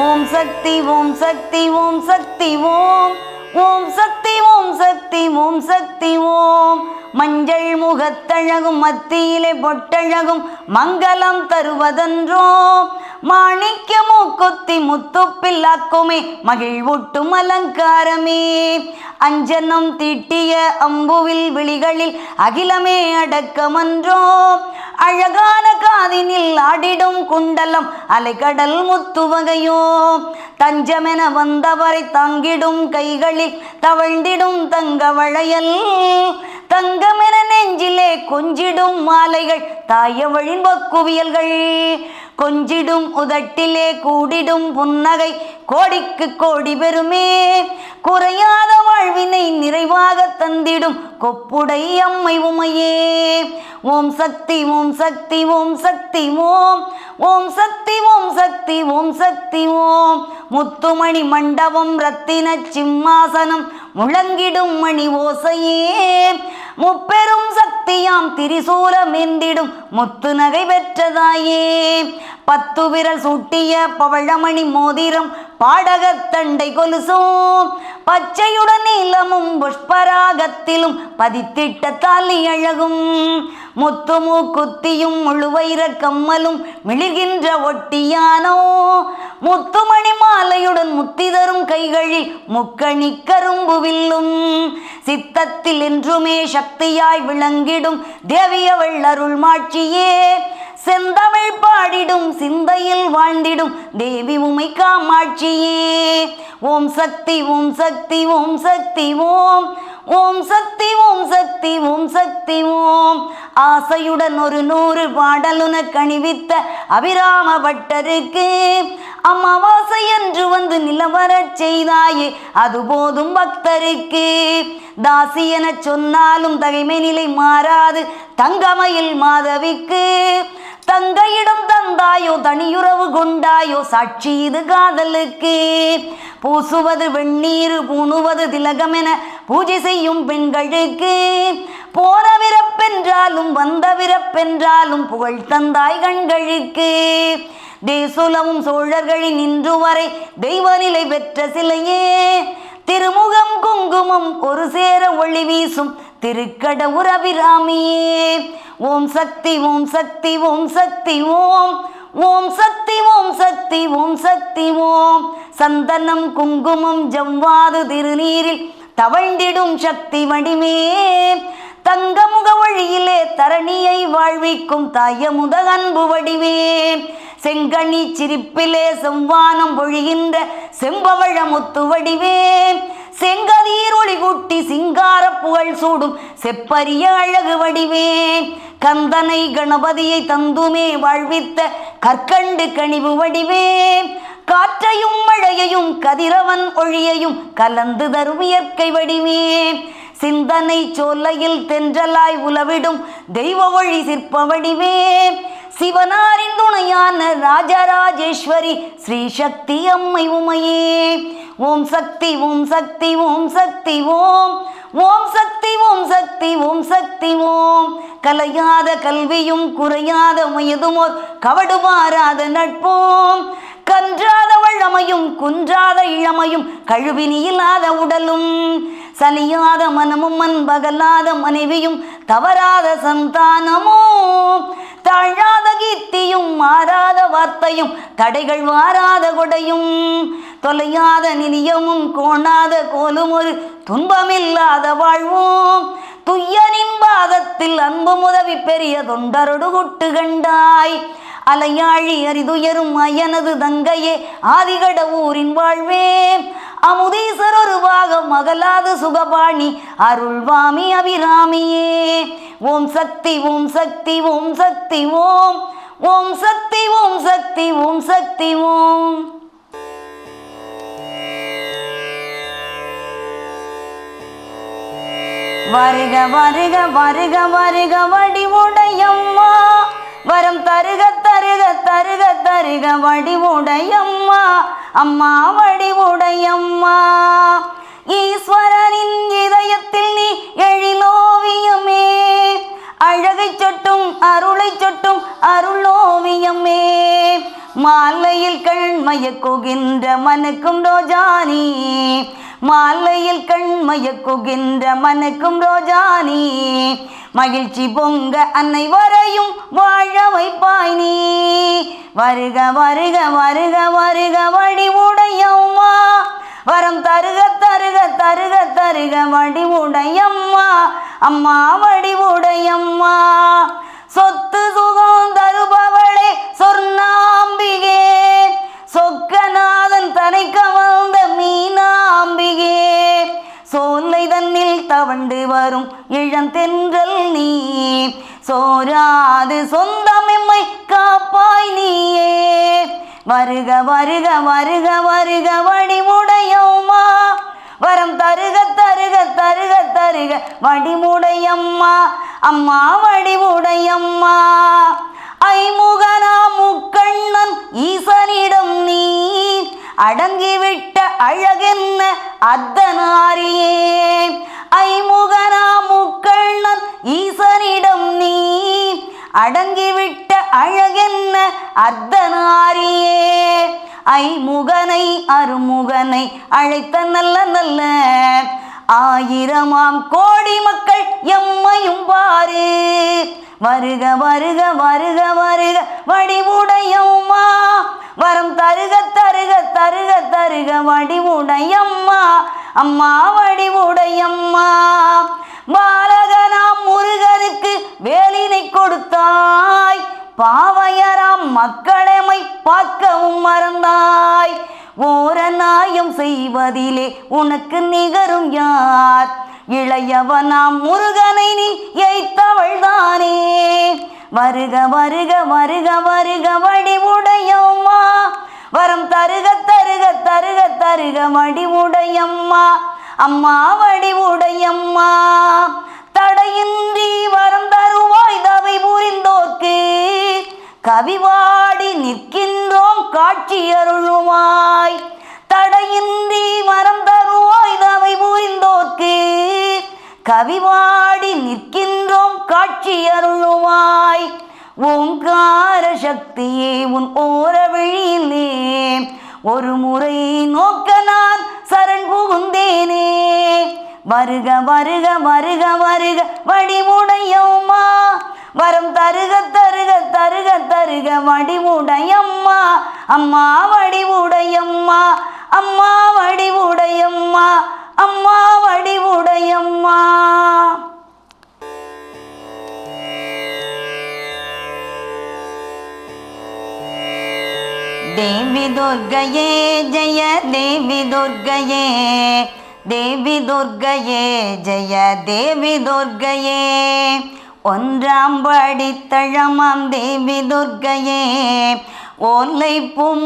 ஓம் சக்தி ஓம் சக்தி ஓம் சக்தி ஓம். ஓம் சக்தி ஓம் சக்தி ஓம் சக்தி ஓம். மஞ்சள் முகத்தழகும் மத்தியிலே பொட்டழகும் மங்களம் தருவதன்றோ மாணிக்கமோ கொத்தி முத்துப்பில்லாக்குமே மகிழ்வூட்டும் அலங்காரமே. அஞ்சனம் தீட்டிய அம்புவில் விழிகளில் அகிலமே அடக்கமன்றோ அழகான காதினில் ஆடிடும் குண்டலம் அலைகடல் முத்துவகையோ தஞ்சமென வந்தவரை தங்கிடும் கைகளில் தவழ்ந்திடும் தங்க வளையல். தங்கமென நெஞ்சிலே கொஞ்சிடும் மாலைகள் தாய குவியல்கள் கொஞ்சிடும் உதட்டிலே கூடிடும் புன்னகை கோடிக்கு கோடி பெருமே குறையாத வாழ்வினை நிறைவாக தந்திடும் கொப்புடை அம்மை உமையே. ஓம் சக்தி ஓம் சக்தி ஓம் சக்தி ஓம். ஓம் சக்தி ஓம் சக்தி ஓம் சக்தி ஓம். முத்துமணி மண்டபம் ரத்தின சிம்மாசனம் முழங்கிடும் மணி ஓசையே. முப்பெரும் சக்தியாம் திரிசூலம் எந்திடும் முத்து நகை பெற்றதாயே. பத்து விரல் சூட்டிய பவழமணி மோதிரம் பாடகத்தண்டை கொலுசும். பச்சையுடன் நீளமும் புஷ்பராகத்திலும் பதித்திட்ட தாலி அழகும். முத்துமூ குத்தியும் முழுவைர கம்மலும் மிளிர்கின்ற ஒட்டியானோ? முத்துமணி மாலையுடன் முத்தி தரும் கைகளில் முக்கணி கரும்பு வில்லும். சித்தத்தில் என்றுமே சக்தியாய் விளங்கிடும் தேவியவள் அருள் மாட்சியே செந்தமிழ் பாடிடும் சிந்தையில் வாழ்ந்திடும் தேவி உமை காமாட்சியே. ஓம் சக்தி ஓம் சக்தி ஓம் சக்தி ஓம் ஓம் சக்தி ஓம் சக்தி ஓம் சக்தி ஓம். ஆசையுடன் ஒரு நூறு பாடலுன கணிவித்த அபிராம பட்டருக்கு. அமாவாசை என்று வந்து நிலவரச் செய்தாயே அது போதும் பக்தருக்கு. தாசி என சொன்னாலும் தகைமை நிலை மாறாது தங்கமயில் மாதவிக்கு. தங்கையிடம் தந்தாயோ தனியுறவு கொண்டாயோ சாட்சி இது காதலுக்கு. பூசுவது வெந்நீர் பூணுவது திலகமென பூஜை செய்யும் பெண்களுக்கு போன விரப்பென்றாலும் வந்த விரப்பென்றாலும் புகழ் தந்தாய் கண்களுக்கு. தேசுலமும் சோழர்களின் இன்று வரை தெய்வ நிலை பெற்ற சிலையே. திருமுகம் குங்குமம் ஒரு சேர ஒளி வீசும் திருக்கடவுர் அபிராமியே ஓம் சக்தி ஓம் சக்தி ஓம் சக்தி ஓம் ஓம் சக்தி ஓம் சக்தி ஓம் சக்தி ஓம். சந்தனம் குங்குமம் ஜவ்வாது திருநீரில் தவழ்ந்திடும் சக்தி வடிமே தங்கமுக வழியிலே தரணியை வாழ்விக்கும் தாயமுத அன்பு வடிவே. செங்கனி சிரிப்பிலே செவ்வானம் பொழிகின்ற செம்பவழ முத்து வடிவே. செங்கதீர் ஒளி கூட்டி சிங்கார புகழ் சூடும் செப்பரிய அழகு வடிவே. கந்தனை கணபதியை தந்துமே வாழ்வித்த கற்கண்டு கனிவு வடிவே. காற்றையும் மழையையும் கதிரவன் ஒழியையும் கலந்து தரும் இயற்கை வடிவே. சிந்தனை சோலையில் தென்றலாய் உலவிடும் தெய்வ ஒளி சிற்ப வடிவே. சிவனாரின் துணையான ராஜராஜேஸ்வரி ஸ்ரீ சக்தி அம்மை உமையே. ஓம் சக்தி ஓம் சக்தி ஓம் சக்தி ஓம். ஓம் சக்தி ஓம் சக்தி ஓம் சக்தி ஓம். கலையாத கல்வியும் குறையாத வயதுமோர் கவடுமாறாத நட்போம். கன்றாத வழமையும் குன்றாத இளமையும் கழுவினி இல்லாத உடலும். சலியாத மனமும் அன்பகலாத மனைவியும் தவறாத சந்தானமும் தாழாத கீர்த்தியும் மாறாத வார்த்தையும் தடைகள் வாராத கொடையும் தொலையாத நிதியமும் கோணாத கோலும் ஒரு துன்பமில்லாத வாழ்வோம் துய்யனின் பாதத்தில் அன்பு உதவி பெரிய தொண்டரொடு குட்டு கண்டாய். அலையாழி அரிதுயரும் அயனது தங்கையே ஆதிகட ஊரின் வாழ்வே. அமுதீசர் ஒரு பாகம் அகலாது சுகபாணி அருள்வாமி அபிராமியே. ஓம் சக்தி ஓம் சக்தி ஓம் சக்தி ஓம். ஓம் சக்தி ஓம் சக்தி ஓம் சக்தி ஓம். வருக வருக வருக வருக வடிவுடையம்மா. வரம் தருக தருக தருக தருக வடிவுடையம்மா. அம்மா வடிவுடையம்மா. ஈஸ்வரனின் இதயத்தில் நீ எழில் அழகை சொட்டும் அருளை சொட்டும் அருளோவியமே. மாலையில் கண் மயக்குகின்ற மனுக்கும் ரோஜானி. மாலையில் கண் மயக்குகின்ற மனுக்கும் ரோஜானி. மகிழ்ச்சி பொங்க அன்னை வரையும் வாழ வைப்பாய் நீ. வருக வருக வருக வருக வழி உடையம்மா. வரம் தருக தருக தருக தருக வடிவுடையம்மா அம்மா வடிவுடையம்மா சொத்து சுகம் தருபவளே சொர்ணாம்பிகே. சொக்கநாதன் தனை கவர்ந்த மீனாம்பிகே. சோலை தன்னில் தவண்டு வரும் இளந்தென்றல் நீ. சோராது சொந்தமெம்மை காப்பாய் நீயே. வருக வருக வருக வருக வடிவுடையம்மா வரம் தருக தருக தருக தருக. வடிமுடையம்மா அம்மா வடிமுடையம்மா. ஐமுகனா முக்கண்ணன் ஈசனிடம் நீ அடங்கிவிட்ட அழகென்ன அத்தனாரியே ஐமுகனா முக்கண்ணன் ஈசனிடம் நீ அடங்கிவிட்ட அழகென்ன அர்த்தனாரியே ஐமுகனை அருமுகனை அழைத்த நல்ல நல்ல ஆயிரமாம் கோடி மக்கள் எம்மையும் பாரு. வருக வருக வருக வருக வடிவுடையம்மா. வரம் தருக தருக தருக தருக வடிவுடையம்மா. அம்மா வடிவுடையம்மா. பாலகனாம் முருகனுக்கு வேலினை கொடுத்தாய். பாவையராம் மக்களமை பார்க்கவும் மறந்தாய். ஓரநாயம் செய்வதிலே உனக்கு நிகரும் யார்? இளையவனாம் முருகனை நீ எய்த்தவள் தானே வருக வருக வருக வருக வடிவுடையம்மா. வரம் தருக தருக தருக தருக வடிவுடையம்மா. அம்மா வடிவுடையம்மா. தடையின்றி வரம் தருவாய் தவை புரிந்தோர்க்கு. கவிவாடி நிற்கின்றோம் காட்சி அருளுவாய் தடையின்றி மரம் தருவாய் தவை புரிந்தோர்க்கு. கவிவாடி நிற்கின்றோம் காட்சி அருளுவாய் ஓங்கார சக்தியே உன் ஓர வழியிலே. ஒரு முறை நோக்க நான் சரண் புகுந்தேனே. வருக வருக வருக வருக வடிவுடையம்மா வரம் தருக தருக தருக தருக வடிவுடையம்மா. அம்மா வடிவுடையம்மா. அம்மா வடிவுடையம்மா. அம்மா வடிவுடையம்மா. தேவி துர்கையே ஜெய தேவி துர்கையே. தேவி துர்கையே ஜெய தேவி துர்கையே. ஒன்றாம் படித்தழமாம் தேவி துர்கையே. ஓலை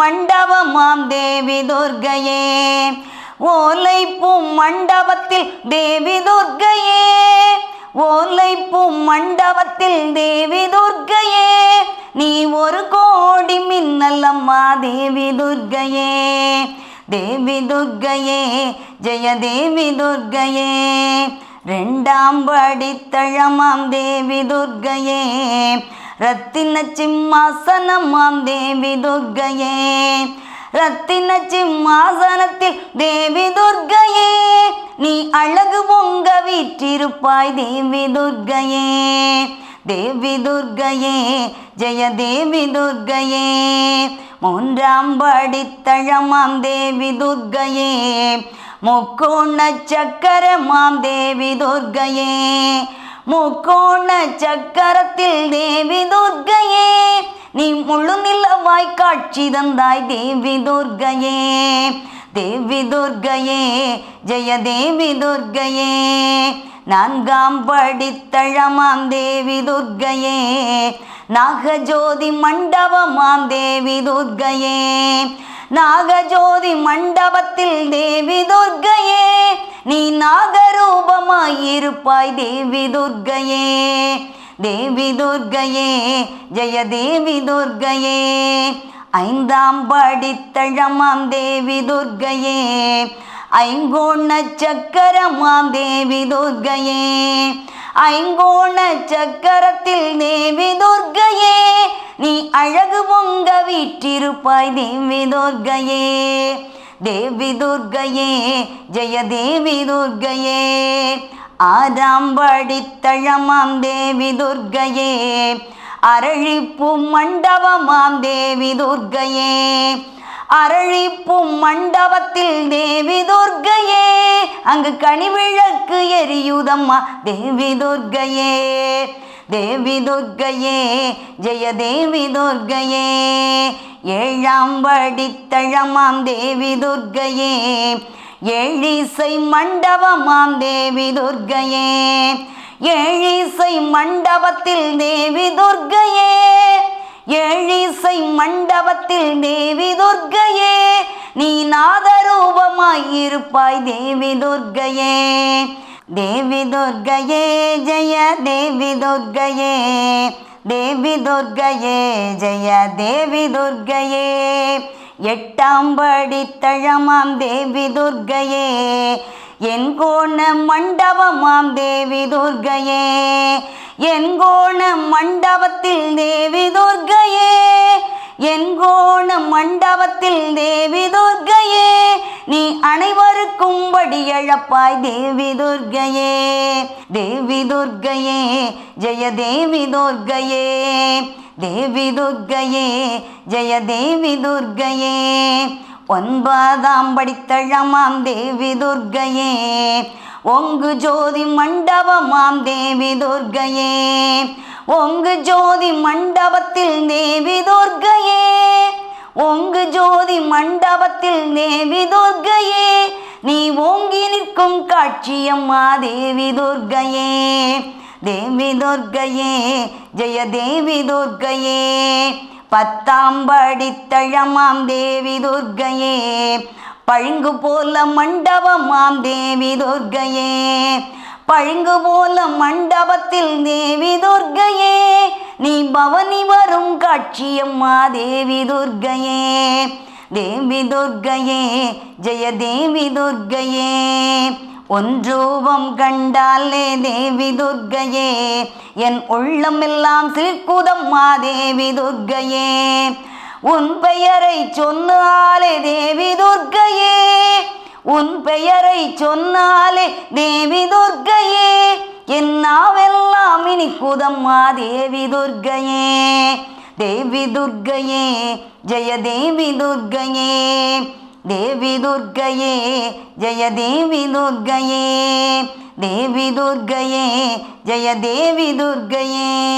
மண்டபமாம் தேவி துர்கையே. ஓலை மண்டபத்தில் தேவி துர்கையே. ஓலை மண்டபத்தில் தேவி துர்கையே. நீ ஒரு கோடி மின்னல் அம்மா தேவி துர்கையே. தேவி துர்கையே ஜெய தேவி துர்கையே. ரெண்டாம் படித்தழமாம் தேவி துர்கையே. ரத்தின சிம்மாசனமாம் தேவி துர்கையே. ரத்தின சிம்மாசனத்தில் தேவி துர்கையே. நீ அழகு பொங்க வீற்றிருப்பாய் தேவி துர்கையே. தேவி துர்கையே ஜெய தேவி துர்கையே. மூன்றாம் படித்தழமாம் தேவி துர்கையே. முக்கோண சக்கரமாம் தேவி துர்கையே. முக்கோண சக்கரத்தில் தேவி துர்கையே. நீ முழு நிலவாய் காட்சி தந்தாய் தேவி துர்கையே. தேவி துர்கையே ஜெய தேவி துர்கையே. நான்காம் படித்தழமாம் தேவி துர்கையே. நாகஜோதி மண்டபமாம் தேவி துர்கையே. நாகஜோதி மண்டபத்தில் தேவி துர்கையே நீ நாகரூபமாயிருப்பாய் தேவி துர்கையே. தேவி துர்கையே ஜெய தேவி துர்கையே. ஐந்தாம் படித்தழமாம் தேவி துர்கையே. ஐங்கோண சக்கரமாம் தேவி துர்கையே. ஐங்கோண சக்கரத்தில் தேவி துர்கையே நீ அழகு பொங்க வீற்றிருப்பாய் தேவி துர்கையே தேவி துர்கையே ஜெய தேவி துர்கையே ஆறாம் படித்தழமாம் தேவி துர்கையே அரழிப்பு மண்டபமாம் தேவி துர்கையே அரழிப்பு மண்டபத்தில் தேவி துர்கையே அங்கு கனிவிளக்கு எரியுதம்மா. தேவி துர்கையே தேவி துர்கையே ஜெய தேவி துர்கையே. ஏழாம் படித்தழமாம் தேவி துர்கையே ஏழிசை மண்டபமாம் தேவி துர்கையே. ஏழிசை மண்டபத்தில் தேவி துர்கையே ஏழிசை மண்டபத்தில் தேவி துர்கையே. நீ நாதரூபமாய் இருப்பாய் தேவி துர்கையே தேவி துர்கையே ஜெய தேவி துர்கையே தேவி துர்கையே ஜெய தேவி துர்கையே எட்டாம் படி தழமாம் தேவி துர்கையே என் கோண மண்டபமாம் தேவி துர்கையே என் கோண மண்டபத்தில் தேவி துர்கையே என்கோண மண்டபத்தில் தேவி துர்கையே நீ அனைவருக்கும் படி எழப்பாய் தேவி துர்கையே. தேவி துர்கையே ஜெய தேவி துர்கையே. தேவி துர்கையே ஜெய தேவி துர்கையே. ஒன்பதாம் படித்தழமாம் தேவி துர்கையே. ஒங்கு ஜோதி மண்டபமாம் தேவி துர்கையே. ஒங்கு ஜோதி மண்டபத்தில் தேவி துர்கையே. ஒங்கு ஜோதி மண்டபத்தில் தேவி துர்கையே. நீ ஓங்கி நிற்கும் காட்சியம்மா தேவி துர்கையே. தேவி துர்கையே ஜெய தேவி துர்கையே. பத்தாம் படி தழமாம் தேவி துர்கையே. பழுங்கு போல மண்டபமாம் தேவி துர்கையே. பழுங்கு போல மண்டபத்தில் தேவி துர்கையே நீ பவனி வரும் காட்சியம்மா தேவி துர்கையே. தேவி துர்கையே ஜெய தேவி துர்கையே. ஒன்றூபம் கண்டாலே தேவி துர்கையே என் உள்ளம் எல்லாம் சிற்குதம்மா தேவி துர்கையே. உன் பெயரை சொன்னாலே தேவி துர்கையே. உன் பெயரை சொன்னாலே தேவி துர்க்கையே. என் நாவெல்லாம் இனிக்குதம்மா தேவி துர்க்கையே. தேவி துர்க்கையே ஜெய தேவி துர்க்கையே. தேவி துர்க்கையே ஜெய தேவி துர்க்கையே. தேவி துர்க்கையே ஜெய தேவி துர்க்கையே.